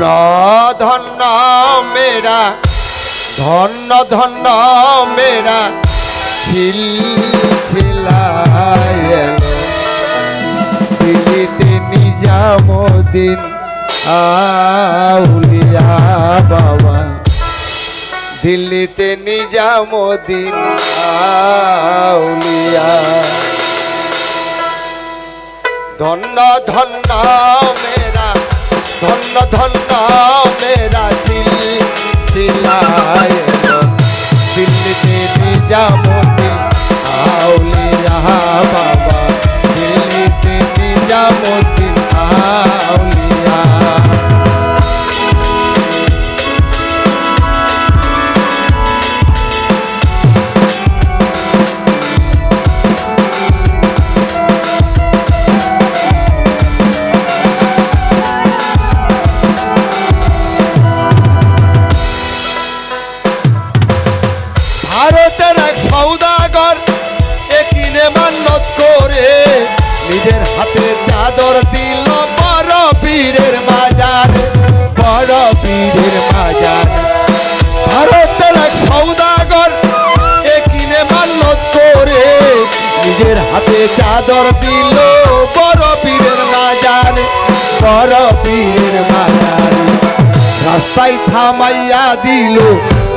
ধন্য ধন্য মেরা, ধন্য ধন্য মেরা দিল্লিতে নিজামুদ্দিন আউলিয়া বাবা। দিল্লিতে নিজামুদ্দিন আউলিয়া। ধন্য ধন্য ভারতের এক সৌদাগর কিনে মান্নত করে নিজের হাতে চাদর দিল বড় পীরের মাজার বড় পীরের মাজার ভারতের এক সৌদাগর, এ কিনে মান্নত করে নিজের হাতে চাদর দিল বড় পীরের মাজার বড় পীরের মাজার রাস্তায় থামাইয়া দিল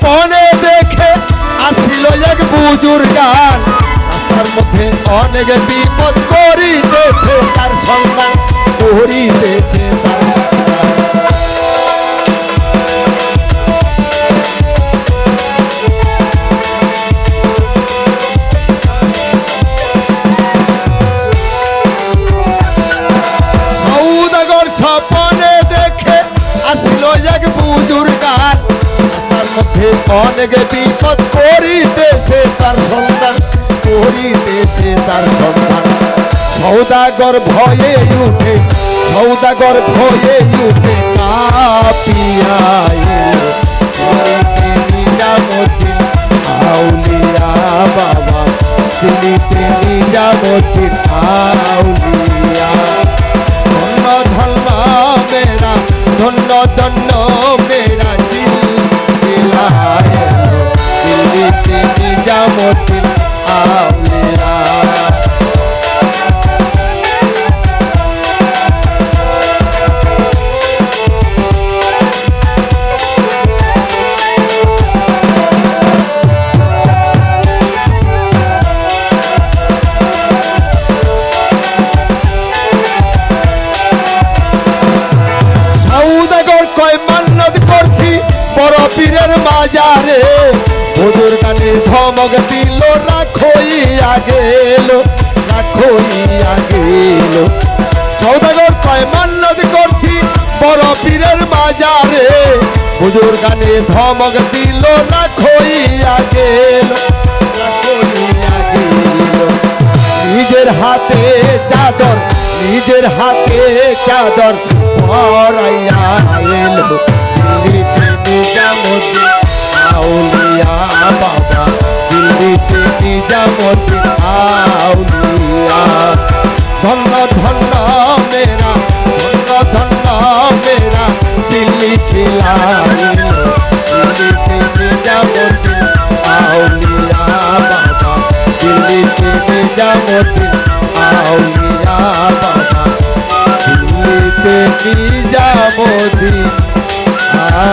স্বপনে দেখে আসিল এক বুজুর গান রাস্তার মধ্যে অনেক বিপদ করিতেছে, তার সন্ধান করিতেছে তার। সৌদাগর স্বপনে দেখে আসিল এক বুজুর তার মধ্যে অনেক বিপদ করিতেছে তার সন্তান করিতেছে তার সন্তান। সৌদাগর ভয়ে উঠে, সৌদাগর ভয়ে উঠে কাপিয়া আউলিয়া বাবা। দিল্লিতে নিজামুদ্দিন, আউলিয়া। ধন্য ধন্য মেরা, ধন্য ধন্য পীরের মাজারে হুজুর কানে ধমক দিল রাখইয়া গেল রাখইয়া গেল সৌদাগর কয় মান্নত করছি বড় পীরের মাজারে হুজুর গানে ধমক দিল রাখইয়া গেল নিজের হাতে চাদর, নিজের হাতে চাদর পরাইয়া ধন্য ধন্য মেরা, ধন্য ধন্য মেরা, চিলি ছিলাম আউলিয়া বাবা দিল্লি থেকে যাবতি আউলিয়া বাবা দিল্লি থেকে যাবতি আ